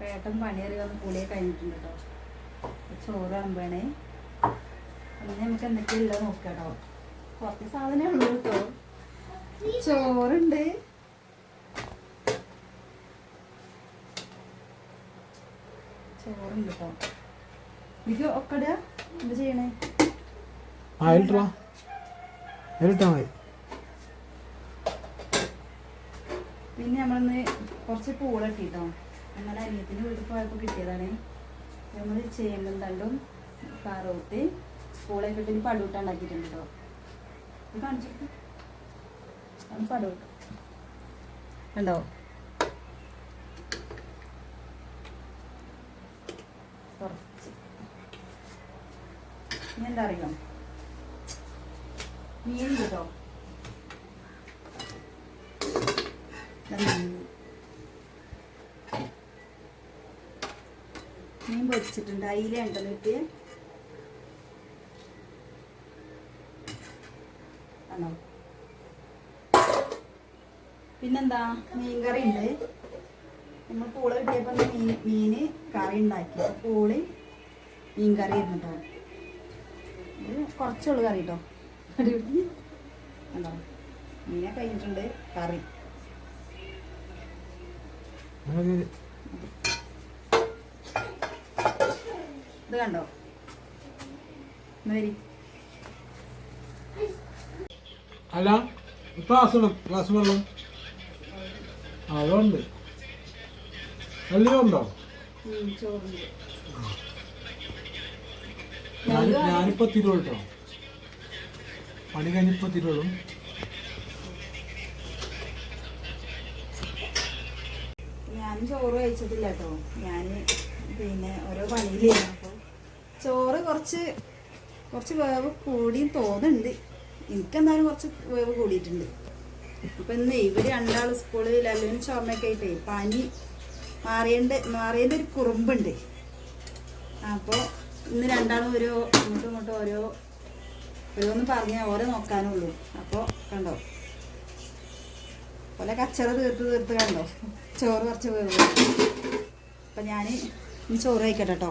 പേട്ടൻ പണിയറിയാവുന്ന പുളിയെ കഴിഞ്ഞിട്ടുണ്ട് കേട്ടോ ചോറ് അമ്പണേ. അങ്ങനെ നമുക്ക് എന്തൊക്കെയല്ല നോക്കാം കേട്ടോ കുറച്ച് സാധനമേ ഉള്ളൂ കേട്ടോ ചോറുണ്ട്. ചോറുണ്ട് കേട്ടോ ഇത് ഒക്കെ ഇടുക എന്താ ചെയ്യണേ? മതി. പിന്നെ നമ്മളിന്ന് കുറച്ച് പൂള കിട്ടിട്ടോ നമ്മുടെ അനിയത്തിന്റെ വീട്ടിൽ പോയപ്പോൾ കിട്ടിയതാണ്. നമ്മൾ ചേമ്പും തണ്ടും കാറോത്ത് പൂളയൊക്കെ ഇട്ട് പടുവിട്ട് ഉണ്ടാക്കിയിട്ടുണ്ട് കേട്ടോ ഇത് കാണിച്ചിട്ട്. അത് പടുവിട്ട് കണ്ടോ? കുറച്ച്. ഇനി എന്താ അറിയോ? മീൻ കേട്ടോ? മീൻ പൊരിച്ചിട്ടുണ്ട്. അയില ഉണ്ടല്ലോ കിട്ടിയ ആണോ? പിന്നെന്താ? മീൻ കറി ഉണ്ട്. നമ്മൾ പൂള കിട്ടിയപ്പോൾ മീൻ മീന് കറി ഉണ്ടാക്കി. പൂളി മീൻ കറി ഇരുന്നിട്ടോ ഇത് കുറച്ചുള്ളു കറി കേട്ടോ കണ്ടോ മീനെ കഴിഞ്ഞിട്ടുണ്ട്. കറി. ഇത് കണ്ടോ? വരി. അല്ല ക്ലാസ് ഇടും ക്ലാസ് വെള്ളം. അതുണ്ട്. ഉണ്ടോ ഞാനിപ്പോ തിരുവോ കേട്ടോ പണി കഴിഞ്ഞിപ്പോ തിരുവോളും. ഞാൻ ചോറ് കഴിച്ചിട്ടില്ല കേട്ടോ. ഞാൻ പിന്നെ ഓരോ പണിയിലായിരുന്നു ചോറ് കുറച്ച് കുറച്ച് വേവ് കൂടിയും തോന്നുന്നുണ്ട്. എനിക്കെന്തായാലും കുറച്ച് വേവ് കൂടിയിട്ടുണ്ട്. അപ്പം ഇന്ന് ഇവർ രണ്ടാൾ സ്കൂളിൽ എല്ലാവരും ചുമയൊക്കെ ആയിട്ടേ പനി മാറിയതിന്റെ മാറിയതിന്റെ ഒരു കുറുമ്പുണ്ട്. അപ്പോൾ ഇന്ന് രണ്ടാളും ഓരോ അങ്ങോട്ടും ഇങ്ങോട്ടും ഓരോ ഓരോന്ന് പറഞ്ഞാൽ ഓരോ നോക്കാനുള്ളൂ. അപ്പോൾ കണ്ടോ? പോലെ കച്ചറ തീർത്ത് തീർത്ത് കണ്ടോ? ചോറ് കുറച്ച് വേവ് അപ്പം ഞാൻ ചോറ് കഴിക്കട്ടെ കേട്ടോ